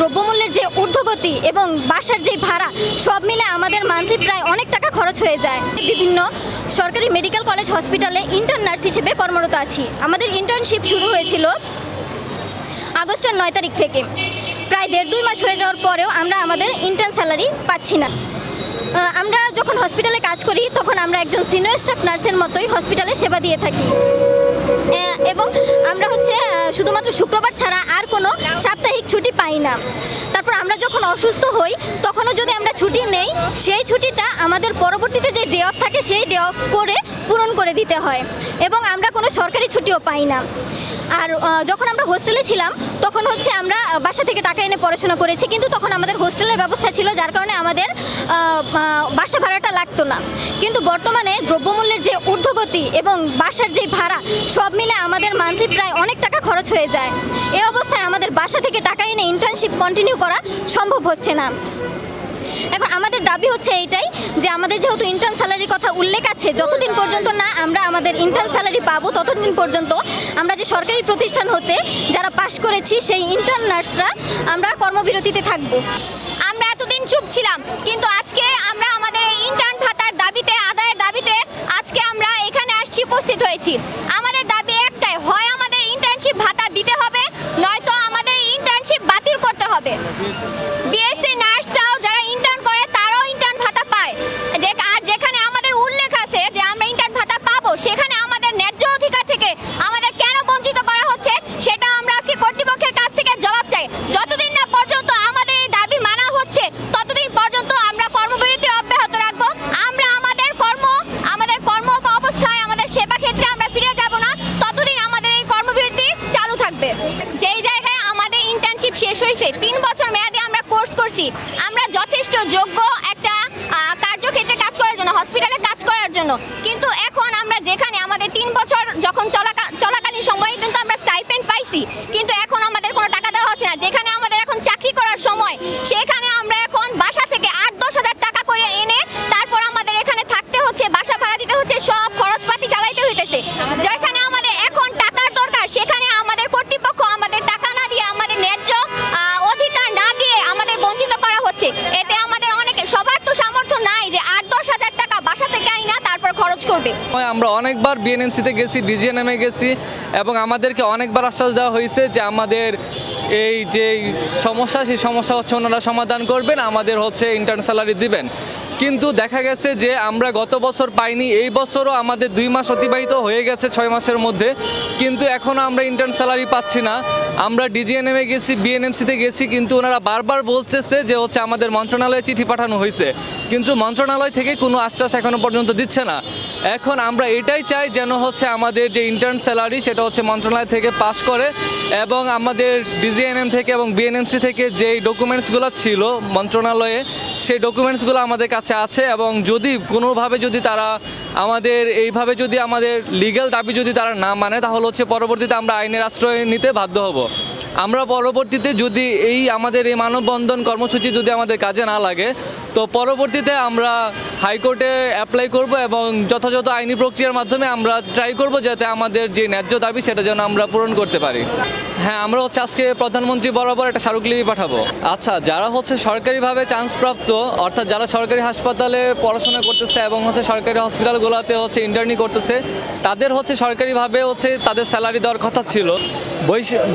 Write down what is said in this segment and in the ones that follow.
দ্রব্যমূল্যের যে ঊর্ধ্বগতি এবং বাসার যে ভাড়া, সব মিলে আমাদের মান্থলি প্রায় অনেক টাকা খরচ হয়ে যায়। বিভিন্ন সরকারি মেডিকেল কলেজ হসপিটালে ইন্টার্ন নার্স হিসেবে কর্মরত আছি। আমাদের ইন্টার্নশিপ শুরু হয়েছিল আগস্টের নয় তারিখ থেকে। প্রায় দেড় দুই মাস হয়ে যাওয়ার পরেও আমরা আমাদের ইন্টার্ন স্যালারি পাচ্ছি না। আমরা যখন হসপিটালে কাজ করি, তখন আমরা একজন সিনিয়র স্টাফ নার্সের মতোই হসপিটালে সেবা দিয়ে থাকি। এবং আমরা হচ্ছে শুধুমাত্র শুক্রবার ছাড়া আর কোনো সাপ্তাহিক ছুটি পাই না। তারপর আমরা যখন অসুস্থ হই, তখনও যদি আমরা ছুটি নেই, সেই ছুটিটা আমাদের পরবর্তীতে যে ডে অফ থাকে, সেই ডে অফ করে পূরণ করে দিতে হয়। এবং আমরা কোনো সরকারি ছুটিও পাই না। আর যখন আমরা হোস্টেলে ছিলাম, তখন হচ্ছে আমরা বাসা থেকে টাকা এনে পড়াশোনা করেছি, কিন্তু তখন আমাদের হোস্টেলের ব্যবস্থা ছিল, যার কারণে আমাদের বাসা ভাড়াটা লাগতো না। কিন্তু বর্তমানে দ্রব্যমূল্যের যে ঊর্ধ্বগতি এবং বাসার যে ভাড়া, সব মিলে আমাদের মান্থলি প্রায় অনেক টাকা খরচ হয়ে যায়। এ অবস্থায় আমাদের বাসা থেকে টাকা এনে ইন্টার্নশিপ কন্টিনিউ করা সম্ভব হচ্ছে না। এখন আমাদের দাবি হচ্ছে এইটাই যে আমাদের যেহেতু ইন্টার্ন স্যালারির কথা উল্লেখ আছে, যতদিন পর্যন্ত না আমরা আমাদের ইন্টার্ন স্যালারি পাবো, ততদিন পর্যন্ত আমরা যে সরকারি প্রতিষ্ঠান হতে যারা পাশ করেছি, সেই ইন্টার্ন নার্সরা আমরা কর্মবিরতিতে থাকব। আমরা এতদিন চুপ ছিলাম, কিন্তু আজকে আমরা আমাদের এই ইন্টার্ন ভাতার দাবিতে, আদায়ের দাবিতে আজকে আমরা এখানে আসছি, উপস্থিত হয়েছি। আমাদের দাবি একটাই, হয় আমাদের ইন্টার্নশিপ ভাতা দিতে হবে, নয়তো আমাদের ইন্টার্নশিপ বাতিল করতে হবে। বিএসসি করছি। আমরা যথেষ্ট যোগ্য একটা কার্যক্ষেত্রে কাজ করার জন্য হসপিটালে কাজ করার জন্য। কিন্তু এখন আমরা যেখানে আমাদের তিন বছর যখন চলাকা- চলাকালীন সময়ে কিন্তু আমরা স্টাইপেন্ড পাইছি। কিন্তু এখন আমাদের কোনো টাকা দেওয়া হচ্ছে না যেখানে আমাদের এখন চাকরি করার সময় সেখানে আমরা এখন বাসা থেকে আট দশ হাজার টাকা করে এনে তারপর আমাদের এখানে থাকতে হচ্ছে বাসা ভাড়া দিতে হচ্ছে সব খরচপাতি চালাইতে হইতেছে যেখানে আমাদের এখন টাকার দরকার সেখানে আমাদের কর্তৃপক্ষ আমাদের টাকা না দিয়ে আমাদের ন্যায্য আহ, অধিকার না দিয়ে আমাদের বঞ্চিত করা হচ্ছে এতে আমাদের অনেকে সবার তো সামর্থ্য নাই যে আট দশ হাজার টাকা বাসা থেকে আইনা তারপর খরচ করবে সময় আমরা অনেকবার বিএনএমসিতে গেছি ডিজিএনএমে গেছি, এবং আমাদেরকে অনেকবার আশ্বাস দেওয়া হয়েছে যে আমাদের এই যে সমস্যা, সেই সমস্যা হচ্ছে ওনারা সমাধান করবেন, আমাদের হচ্ছে ইন্টার্ন স্যালারি দিবেন। কিন্তু দেখা গেছে যে আমরা গত বছর পাইনি, এই বছরও আমাদের দুই মাস অতিবাহিত হয়ে গেছে ছয় মাসের মধ্যে, কিন্তু এখনও আমরা ইন্টার্ন স্যালারি পাচ্ছি না। আমরা ডিজিএনএমে গেছি বিএনএমসিতে গেছি, কিন্তু ওনারা বারবার বলতেছে যে হচ্ছে আমাদের মন্ত্রণালয়ে চিঠি পাঠানো হয়েছে। কিন্তু মন্ত্রণালয় থেকে কোনো আশ্বাস এখনও পর্যন্ত দিচ্ছে না। এখন আমরা এটাই চাই যেন হচ্ছে আমাদের যে ইন্টার্ন স্যালারি সেটা হচ্ছে মন্ত্রণালয় থেকে পাস করে এবং আমাদের ডিজিএনএম থেকে এবং বিএনএমসি থেকে যেই ডকুমেন্টসগুলো ছিল মন্ত্রণালয়ে, সেই ডকুমেন্টসগুলো আমাদের কাছে আছে এবং যদি কোনোভাবে যদি তারা আমাদের, এইভাবে যদি আমাদের লিগ্যাল দাবি যদি তারা না মানে তাহলে হচ্ছে পরবর্তীতে আমরা আইনের আশ্রয় নিতে বাধ্য হব। আমরা পরবর্তীতে যদি এই আমাদের এই মানববন্ধন কর্মসূচি যদি আমাদের কাজে না লাগে তো পরবর্তীতে আমরা হাইকোর্টে অ্যাপ্লাই করব এবং যথাযথ আইনি প্রক্রিয়ার মাধ্যমে আমরা ট্রাই করব যাতে আমাদের যে ন্যায্য দাবি সেটা যেন আমরা পূরণ করতে পারি। হ্যাঁ আমরা হচ্ছে আজকে প্রধানমন্ত্রী বরাবর একটা স্মারকলিপি পাঠাবো। আচ্ছা যারা হচ্ছে সরকারিভাবে চান্স প্রাপ্ত, অর্থাৎ যারা সরকারি হাসপাতালে পড়াশোনা করতেছে এবং হচ্ছে সরকারি হসপিটালগুলোতে হচ্ছে ইন্টার্নি করতেছে, তাদের হচ্ছে সরকারিভাবে হচ্ছে তাদের স্যালারি দেওয়ার কথা ছিল।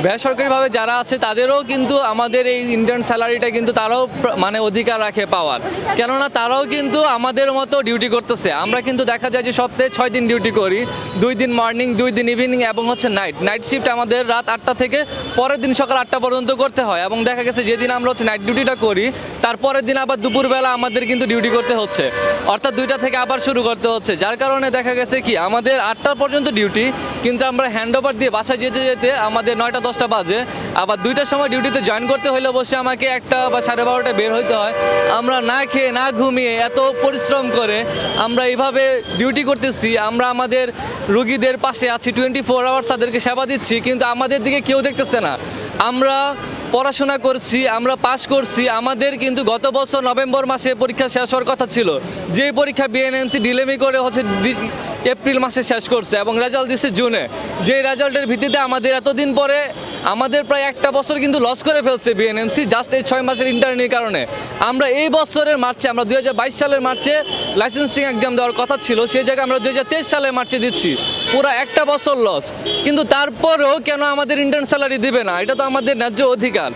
বেসরকারিভাবে যারা আছে, তাদেরও কিন্তু আমাদের এই ইন্টার্ন স্যালারিটা কিন্তু তারাও মানে অধিকার রাখে পাওয়ার। কেননা তারাও কিন্তু আমাদের মতো ডিউটি করতেছে। আমরা কিন্তু দেখা যায় যে সপ্তাহে ছয় দিন ডিউটি করি, দুই দিন মর্নিং, দুই দিন ইভিনিং এবং হচ্ছে নাইট। নাইট শিফট আমাদের রাত আটটা থেকে পরের দিন সকাল আটটা পর্যন্ত করতে হয় এবং দেখা গেছে যেদিন আমরা হচ্ছে নাইট ডিউটিটা করি তারপরের দিন আবার দুপুরবেলা আমাদের কিন্তু ডিউটি করতে হচ্ছে। অর্থাৎ দুইটা থেকে আবার শুরু করতে হচ্ছে। যার কারণে দেখা গেছে কি, আমাদের আটটা পর্যন্ত ডিউটি, কিন্তু আমরা হ্যান্ড ওভার দিয়ে বাসায় যেতে যেতে আমাদের নয়টা, দশটা বাজে। আবার দুইটার সময় ডিউটিতে জয়েন করতে হলে বসে আমাকে একটা বা সাড়ে বারোটা বের হইতে হয়। আমরা না খেয়ে না ঘুমিয়ে এত পরিশ্রম করে আমরা এইভাবে ডিউটি করতেছি, আমরা আমাদের রুগীদের পাশে আছি টোয়েন্টি ফোর আওয়ার্স তাদেরকে সেবা দিচ্ছি, কিন্তু আমাদের দিকে কেউ দেখতেছে না। আমরা পড়াশোনা করছি, আমরা পাশ করছি, আমাদের কিন্তু গত বছর নভেম্বর মাসে পরীক্ষা শেষ হওয়ার কথা ছিল। যে পরীক্ষা বিএনএমসি ডিলেমি করে হচ্ছে এপ্রিল মাসে শেষ করছে এবং রেজাল্ট দিচ্ছে জুনে। যে রেজাল্টের ভিত্তিতে আমাদের এতদিন পরে আমাদের প্রায় একটা বছর কিন্তু লস করে ফেলছে বিএনএমসি জাস্ট এই ছয় মাসের ইন্টারনির কারণে। আমরা এই বছরের মার্চে, আমরা দুই হাজার বাইশ সালের মার্চে লাইসেন্সিং এক্সাম দেওয়ার কথা ছিল, সেই জায়গায় আমরা দুই সালে মার্চে দিচ্ছি। পুরো একটা বছর লস কিন্তু তারপরেও কেন আমাদের ইন্টার্ন স্যালারি দিবে না? এটা তো আমাদের ন্যায্য অধিকার।